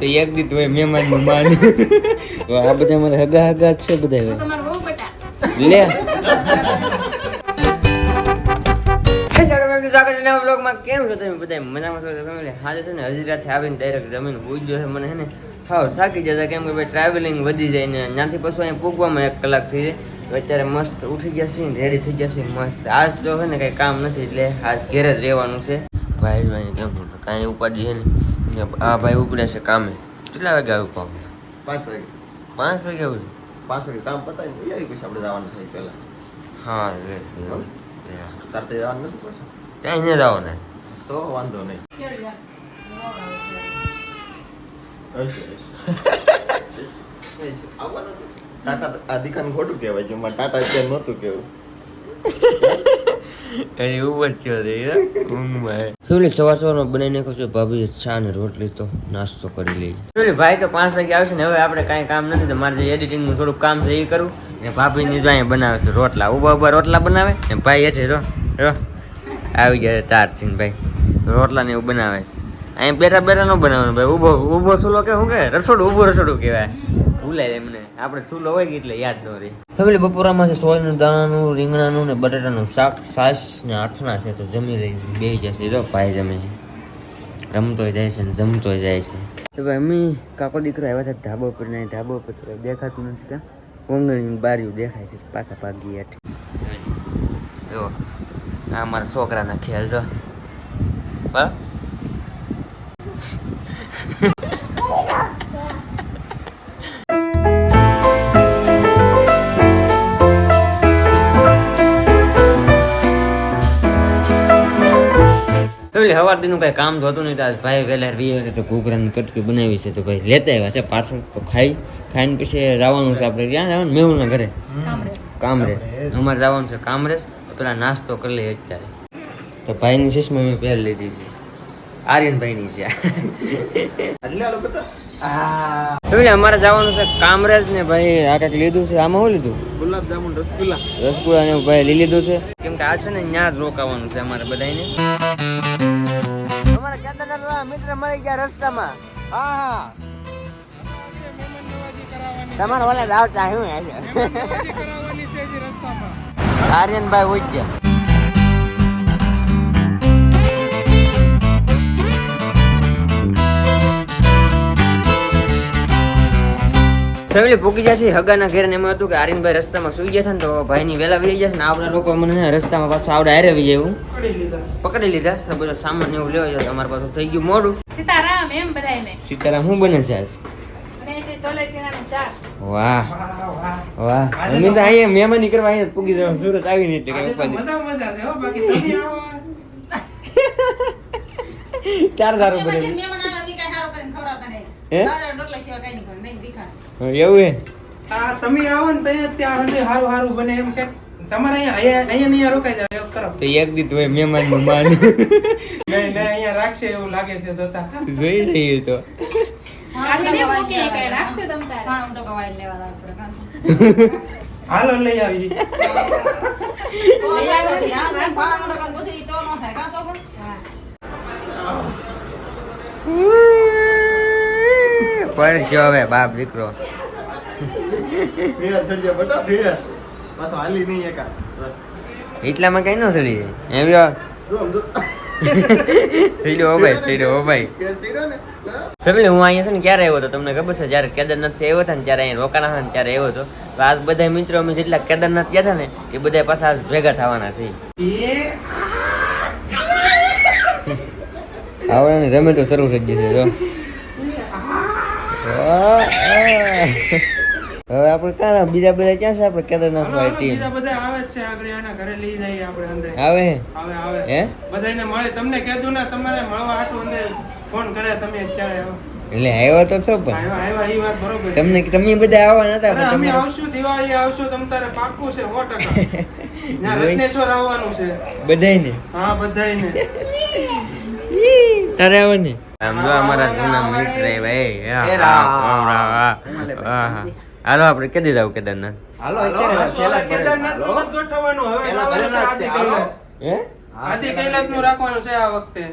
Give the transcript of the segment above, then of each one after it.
તો એક દી તો મહેમાનનું માન. તો આ બધા મને હગા હગા છે બધા તમારો બહુ બટા. લે. સ્વાગત છે બ્લોગમાં કેમ છો તમે બધા મજામાં છો? ફેમિલી હાજર છે ને? હજીરાથી આવીને ડાયરેક્ટ જમીન પૂછ્યો છે મને હે ને? થાકી જતા કેમ કે ભાઈ ટ્રાવેલિંગ વધી જાય ને ત્યાંથી પછી અહીંયા પૂગવામાં એક કલાક થઈ જાય. અત્યારે મસ્ત ઉઠી ગયા છીએ રેડી થઈ ગયા છીએ મસ્ત. આજ તો છે ને કંઈ કામ નથી એટલે આજ ઘેર જ રહેવાનું છે. ભાઈ કાંઈ ઉપાડી છે ને. આ ભાઈ ઉપડે છે કામે. કેટલા વાગે આવ્યું પાંચ વાગે. પાંચ વાગે આવ્યું પાંચ વાગે કામ પતાવી ને પછી આપણે જવાનું થાય પહેલાં. હા. તાર તો જવાનું નથી પાછું? ત્યાં નહીં જવાના? તો વાંધો નહીં. ટાટા આ દીકાને ખોટું કહેવાય જેમાં ટાટા અત્યારે નહોતું કેવું એ ઉપર થયો છે ફેમિલી સવાર સવારમાં બનાવી નાખો છો ભાભી ચા ને રોટલી તો નાસ્તો કરી લઈ ભાઈ તો પાંચ વાગે આવશે ને હવે આપણે કાંઈ કામ નથી તો મારે જે એડિટિંગનું થોડુંક કામ છે એ કરું. ને ભાભીની જો અહીંયા બનાવે છે રોટલા ઊભા ઊભા રોટલા બનાવે? ને ભાઈ હેઠે જો જો આવી ગયા ચાર સિંહ ભાઈ. રોટલા ને એવું બનાવે છે. અહીંયા બેઠા બેઠા ન બનાવવાનું ભાઈ. ઊભો ઊભો સુલો કે શું કે? રસોડું ઊભું રસોડું કહેવાય. ભૂલાય એમને આપણે સુલો હોય કે એટલે યાદ ન રહે. ફેમિલી બપોરામાં છે સોયનું દાણાનું રીંગણાનું ને બટાટાનું શાક છાશ ને આથણા છે તો જમી લઈ બે જશે જો ભાઈ જમે. છે રમતોય જાય છે ને જમતોય જાય છે. તો ભાઈ અમે કાકો દીકરો આવ્યા હતા ધાબા પર ને ધાબા પર તો દેખાતું નથી ત્યાં. વંગણી બારીઓ દેખાય છે પાછા ભાગી હેઠ. જો આ મારા છોકરાના ખ્યાલ જો. બરાબર એટલે સવાર દીનું કઈ કામ થતું નહીં તો આજ ભાઈ વહેલા વી તો ઘૂઘરાની કટકી બનાવી છે તો ભાઈ લેતા આવ્યા છે પાછળ તો ખાઈ ખાઈને પછી જવાનું છે આપણે ક્યાં જવાનું મેહુલના ઘરે. કામરેજ. અમારે જવાનું છે કામરેજ પેલા નાસ્તો કરી લઈએ અત્યારે. તો ભાઈની શીશમાં મેં પહેરી લીધી છે. આર્યનભાઈની છે. એટલે એટલે અમારે જવાનું છે કામરેજ ને ભાઈ આ કંઈક લીધું છે. આમાં શું લીધું? ગુલાબ જામુન રસગુલ્લા. રસગુલ્લા ને ભાઈ લઈ લીધું છે. કેમ કે આ છે ને ત્યાં જ રોકાવાનું છે અમારે બધાને અમારા કેદારનાથ મિત્ર મળી ગયા રસ્તામાં. હા હા. તમારે ઓલા આવતા શું આર્યનભાઈ ઉજ્યા ફેમિલી પૂકી જશે હગાના ઘેર ને એમાં હતું કે આર્યનભાઈ રસ્તામાં સુઈ ગયા હતા ને તો ભાઈની વેલા વહી જશે ને આપણા લોકો મને રસ્તામાં પાછું આવડે હારે વી એવું પકડી લીધા. તો બધો સામાન એવું લેવા જાય અમારા પાસે થઈ ગયું મોડું. સીતારામ એમ બધાયને. સીતારામ શું બને છે વાહ. વાહ અમે તો અહીંયા મહેમાની કરવા અહીંયા પૂગી જવાનું. સુરત આવીને એટલે કઈ ઉપાધિ. ચાર દારૂ મહેમાન આવ્યા, ઈ કાંઈ કરીને ખવડાવતા નહીં. હે? રોટલા સિવાય કાંઈ નહીં નહીં તીખા. એવું હે આ તમે આવો ને ત્યાં ત્યાં સુધી હારું હારું બને એમ કે. તમારે અહીંયા અહીંયા અહીંયા અહીંયા રોકાઈ જાવ એવું કરો. તો એક દી તોય મહેમાનનું માન. નહીં નહીં અહીંયા રાખશે એવું લાગે છે જોતા. જોઈ રહ્યું તો. હાલો લઈ આવી. પરસ્યો હવે બાપ દીકરો. એટલામાં કઈ ન ચડી જાય? એમ સીડો ભાઈ સીડો ભાઈ. હા. ફેમિલી હું અહીંયા છે ને ક્યારે આવ્યો હતો? તમને ખબર છે જ્યારે કેદારનાથથી આવ્યો હતા ને ત્યારે અહીંયા રોકાણા હતા ને ત્યારે આવ્યો હતો. તો આજ બધા મિત્રો અમે જેટલા કેદારનાથ ગયા હતા ને એ બધા પાછા આજ ભેગા થવાના છે. આવડે રમે તો શરૂ થઈ જશે જો. હવે આપણે ક્યાં બીજા બધા ક્યાં છે? આપણે કેદારનાથ હાલો, ટીમ બીજા બધા આવે છે આગળ આના ઘરે લઈ જઈએ આપણે અંદર. આવે? હે? આવે આવે. હે? બધાને મળે. તમને કહેતું ને તમારે મળવા આટલું અંદર ફોન કરે તમે અત્યારે આવો. એટલે આવ્યો તો છો પણ. આવ્યા એ વાત બરોબર તમને તમે બધા આવવા નતા પણ અમે આવશું દિવાળી આવશું તમ તારે પાક્કું છે 100% ના રત્નેશ્વર આવવાનું છે. બધાય ને હા બધાયને. તારે આવે ને આમ જો અમારા જૂના મિત્ર એ ભાઈ. હા, હા, હા, હા, હા, હા. હાલો આપણે કે દીધા કેદારનાથ? હાલો આવશું, હવે કેદારનાથનું ગોઠવવાનું, હવે આદિ કૈલાસ. નું રાખવાનું છે આ વખતે.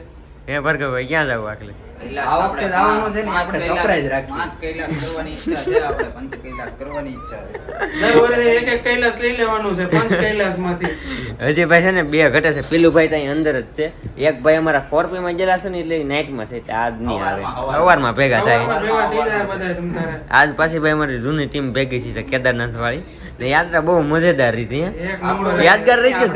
હે ભાઈ ક્યાં જાવ આખલે? આ વખતે જવાનું છે ને પાંચ આપણે કૈલાસ- પાંચ કૈલાસ કરવાની ઈચ્છા છે આપણે પંચ કૈલાસ કરવાની ઈચ્છા છે. દર એક એક કૈલાસ લઈ લેવાનું છે પંચ કૈલાસ હજી ભાઈ છે ને બે ઘટે છે. પેલું ભાઈ ત્યાં અંદર જ છે. એક ભાઈ અમારા ફોરપી માં ગયેલા છે ને એટલે નાઇટમાં છે આજ નહીં આવે. સવારમાં, ભેગા થાય. આજ પાછી ભાઈ અમારી જૂની ટીમ ભેગી છે કેદારનાથ વાળી ને યાત્રા બહુ મજેદાર રીતે હે. યાદગાર રહી ગયું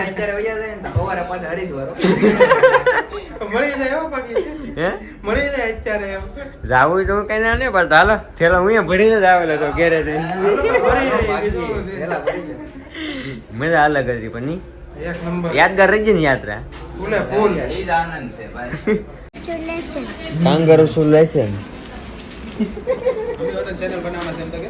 જાય ને. મળી જાય હો બાકી. હે? મળી જાય અત્યારે એમ. જાવું તો કઈ ના નહીં પડતો હાલો થેલો હું ભરીને જ આવેલો તો ઘેરે જાય. મજા અલગ હતી પણ નહીં યાદગાર રહી ગઈ ને યાત્રા? કાંગારું શું લેશે ચેનલ બનાવવાના છે તો કે.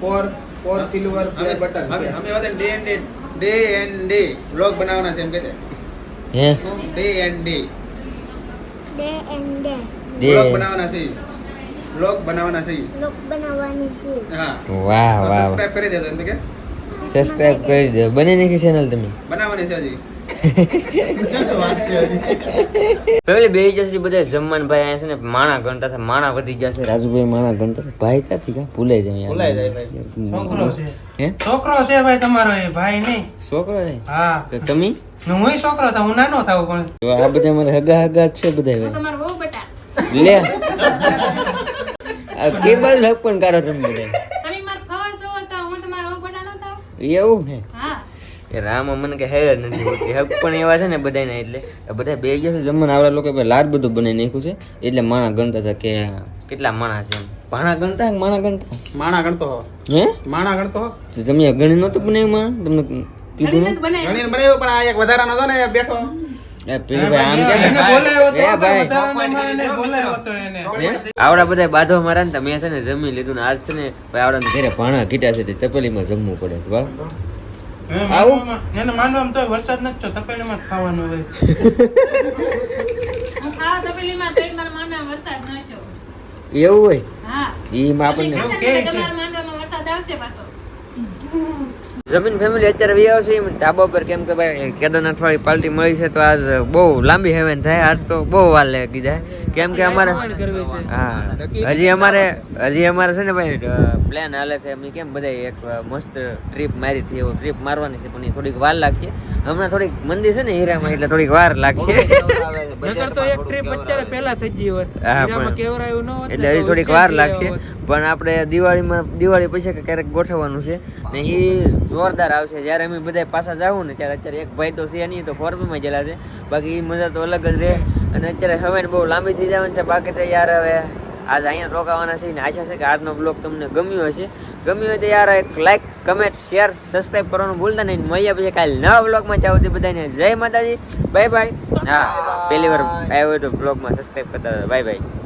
Four four silver play button અમે day and day day and day vlog બનાવવાના છે કે હે? Day and day Day and day vlog બનાવવાના છે. વ્લોગ બનાવવાના છે. Look બનાવવાની છે. હા. વાહ વાહ સબસ્ક્રાઇબ કરી દેજો એમ કે. સબસ્ક્રાઇબ કરી દો. બની નાખી ચેનલ તમે. બનાવવાની છે હજી. પેલી બે જશે બધા જમવાન ભાઈ અહીંયા છે ને માણા ગણતા હતા માણા વધી જશે રાજુભાઈ માણા ગણતા હતા. ભાઈ ક્યાંથી કા ભૂલાઈ જાય ભૂલાઈ જાય ભાઈ. છોકરો છે. હે? છોકરો છે ભાઈ તમારો એ ભાઈ નહીં. છોકરો છે? હા. તો તમે? હું છોકરો था હું નાનો થાવ પણ. આ બધા મારા હગા હગા છે બધા તમારો બહુ બટા. લે. આ કેબલ હક પણ કાઢો તમે બધા. તમે માર ફવા છો તો હું તમારો બહુ બટા નો એવું હે? હા. એ રામા મને કે હે જ નથી હોતી. હક પણ એવા છે ને બધાને એટલે. બધા બે ગયા છે જમવાના. આવડા લોકો ભાઈ લાડ બધું બનાવી નાખ્યું છે. એટલે માણા ગણતા હતા કે કેટલા માણા છે એમ. ભાણા ગણતા માણા ગણતા? માણા ગણતો હો હે? માણા ગણતો તમે ગણી નહોતું બનાવ્યું માણા? તમને કીધું ને ગણીને બનાવ્યો પણ આ એક વધારાનો હતો ને બેઠો આવડા બધા બાધો મારા ને તમે છે ને જમી લીધું ને આજ છે ને ભાઈ આવડા ઘરે ભાણા કીટા છે તે તપેલીમાં જમવું પડે છે એને માનવામાં- એને માનવામાં તો વરસાદ નથી તપેલીમાં જ ખાવાનું હોય એવું હોય હા આપણને જમીન ફેમિલી અત્યારે વી છે ધાબા પર કેમ કે ભાઈ કેદારનાથ વાળી પાર્ટી મળી છે તો આજ બહુ લાંબી હેવન થાય આજ તો બહુ વાર લાગી જાય. કેમ કે અમારે હા હજી અમારે હજી અમારે છે ને ભાઈ પ્લાન હાલે છે અમે કેમ બધા એક મસ્ત ટ્રીપ મારી હતી એવું ટ્રીપ મારવાની છે પણ એ થોડીક વાર લાગશે. હમણાં થોડીક મંદી છે ને હીરામાં એટલે થોડીક વાર લાગશે. તો એક ટ્રીપ અત્યારે પહેલા થઈ ગઈ હોત. હા, હીરામાં પણ- કેવરાયું ન હોત એટલે હજી થોડીક વાર લાગશે. પણ આપણે દિવાળીમાં દિવાળી પછી કે ક્યારેક ગોઠવવાનું છે. ને એ જોરદાર આવશે. જ્યારે અમે બધા પાછા જાવું ને ત્યારે અત્યારે એક ભાઈ તો છે નહીં, તો ફોર્મમાં ગયેલા છે. બાકી એ મજા તો અલગ જ રહે. અને અત્યારે હવે બહુ લાંબી થઈ જવાની છે બાકી તો યાર હવે આજ અહીંયા રોકાવાના છે ને આશા છે કે આજનો બ્લોગ તમને ગમ્યો હશે. ગમ્યો હોય તો યાર એક લાઈક કમેન્ટ શેર સબસ્ક્રાઈબ કરવાનું ભૂલતા નહીં. મળીએ પછી કાલે નવા બ્લોગમાં જાવ તે બધાને જય માતાજી. બાય બાય હા, પહેલી વાર આવ્યો તો બ્લોગમાં સબસ્ક્રાઈબ કરતા બાય બાય